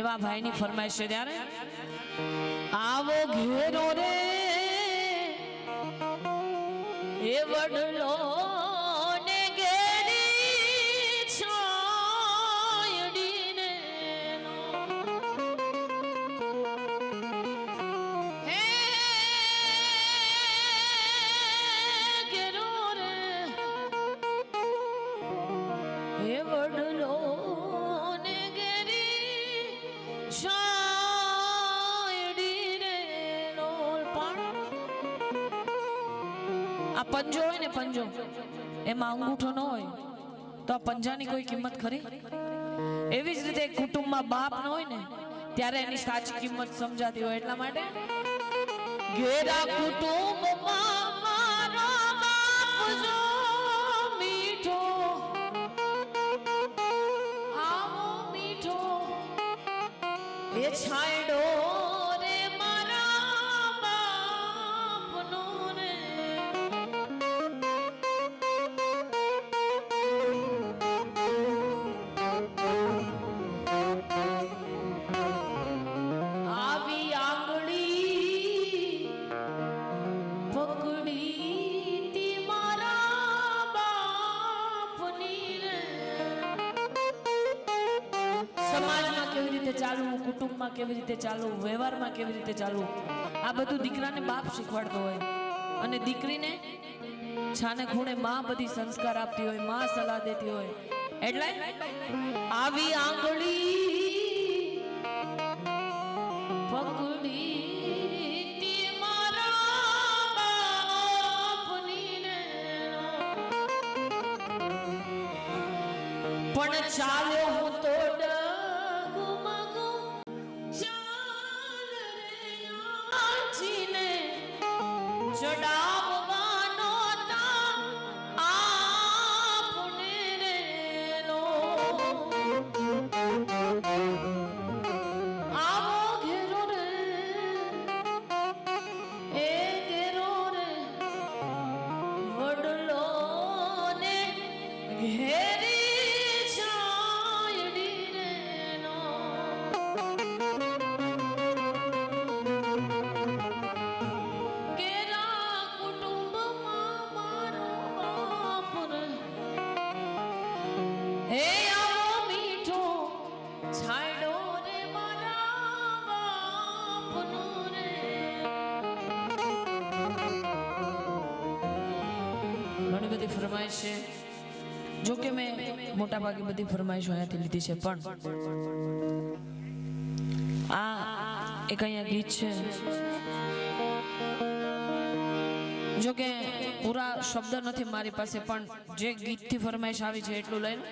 એવા ભાઈની ફરમાઈશ છે ત્યારે આવો ઘેરો રે, એ વડલો ને ઘેરી છાયડીને નો. હે ઘેરો રે હે આ પંજો હોય ને પંજો, એમાં અંગૂઠો ન હોય, તો આ પંજાની કોઈ કિંમત ખરી? એવી જ રીતે કુટુંબમાં બાપ ન હોય ને, ત્યારે એની સાચી કિંમત સમજાતી હોય એટલા માટે, ઘેરા કુટુંબમાં સમાજમાં કેવી રીતે ચાલવું, કુટુંબમાં કેવી રીતે ચાલવું, વ્યવહારમાં કેવી રીતે ચાલવું, આ બધું દીકરાને બાપ શીખવાડતો હોય. અને દીકરીને છાને ખૂણે માં બધી સંસ્કાર આપતી હોય, માં સલાહ દેતી હોય. એટલે આવી આંગળી, પકડી પણ ચાલ્યો ઘણી બધી ફરમાઈશ છે. જો કે મેં મોટા ભાગે બધી ફરમાઈશો અહીંયાથી લીધી છે, પણ આ એક અહીંયા ગીત છે. જો કે પૂરા શબ્દ નથી મારી પાસે, પણ જે ગીતથી ફરમાઈશ આવી છે એટલું લઈને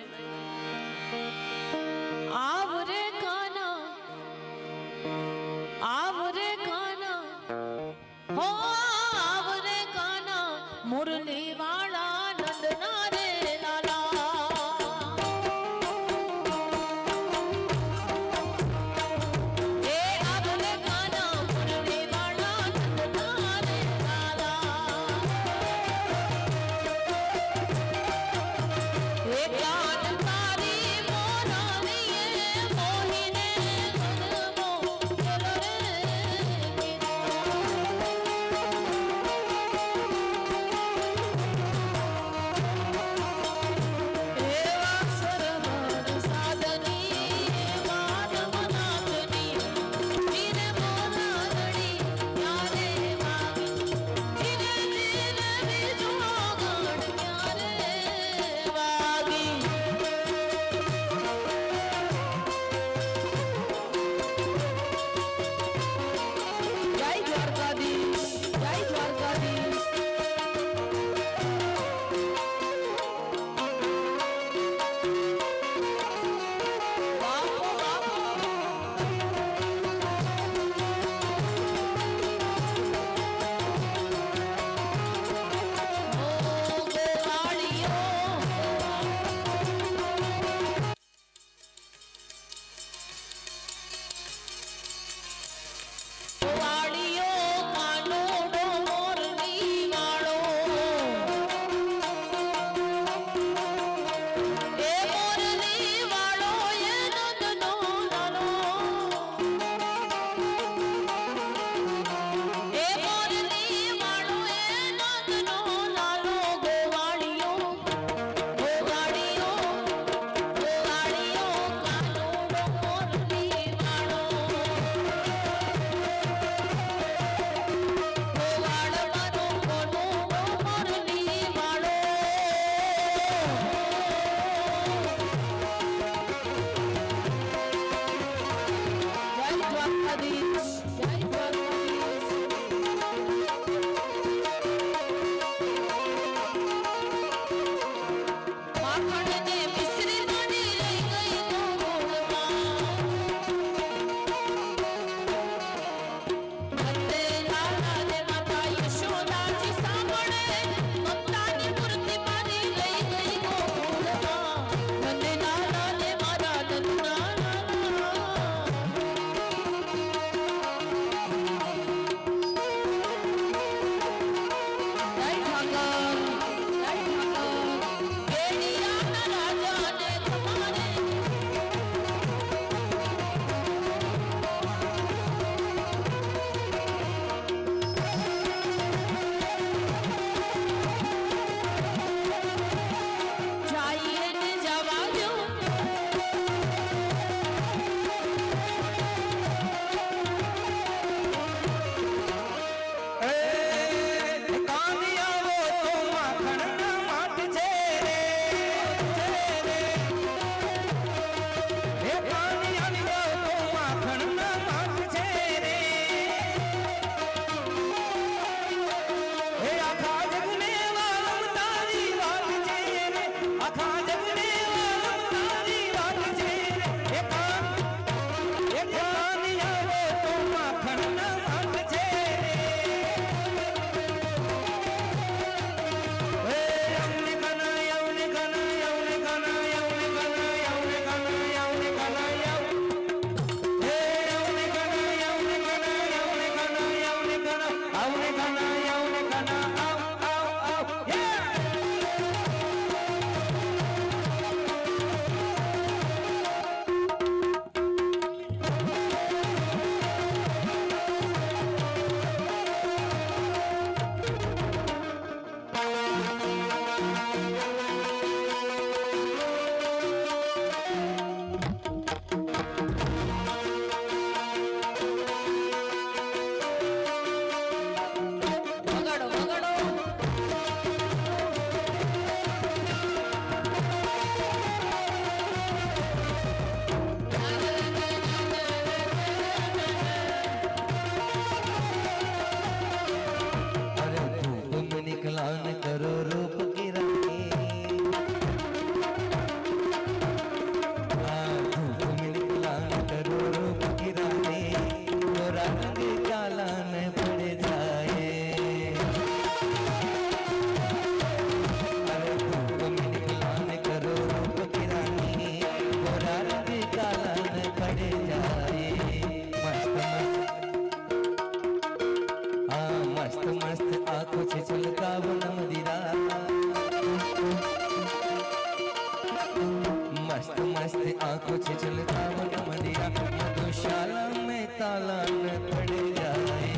मस्त मस्त आँखों से चलता मन मंदिरा मधुशाला में ताला न पड़ जाए।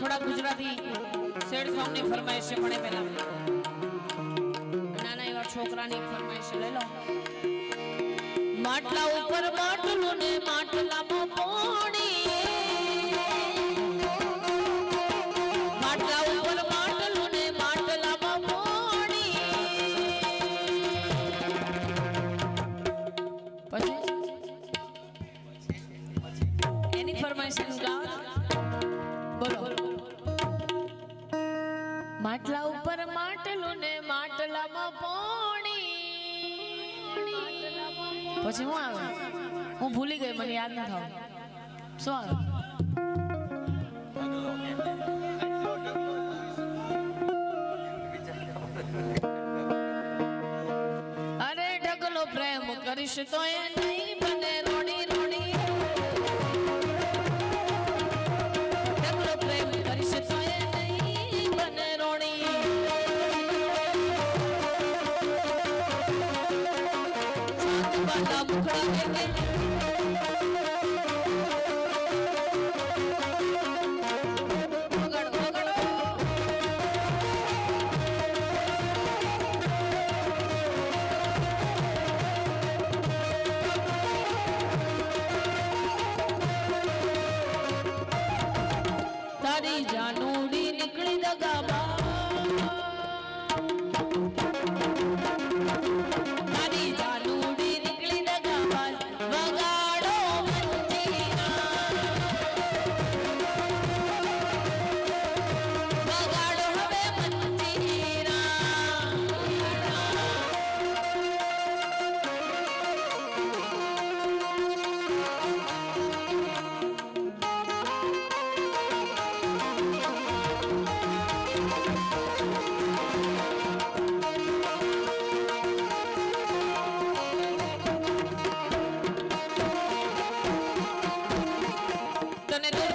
थोड़ा गुजराती शेर साहब ने फरमाइश से बड़े पहला। માટલા ઉપર માટલું ને માટલામાં ભૂલી ગઈ, મને યાદ ન થાવ શું અરે ઢગલો પ્રેમ કરીશ તો એ નહીં બને, રોડી રોડી. ઢગલો પ્રેમ કરીશ તો એ નહીં બને, રોડી. બાલા મુખડા કે পিছনে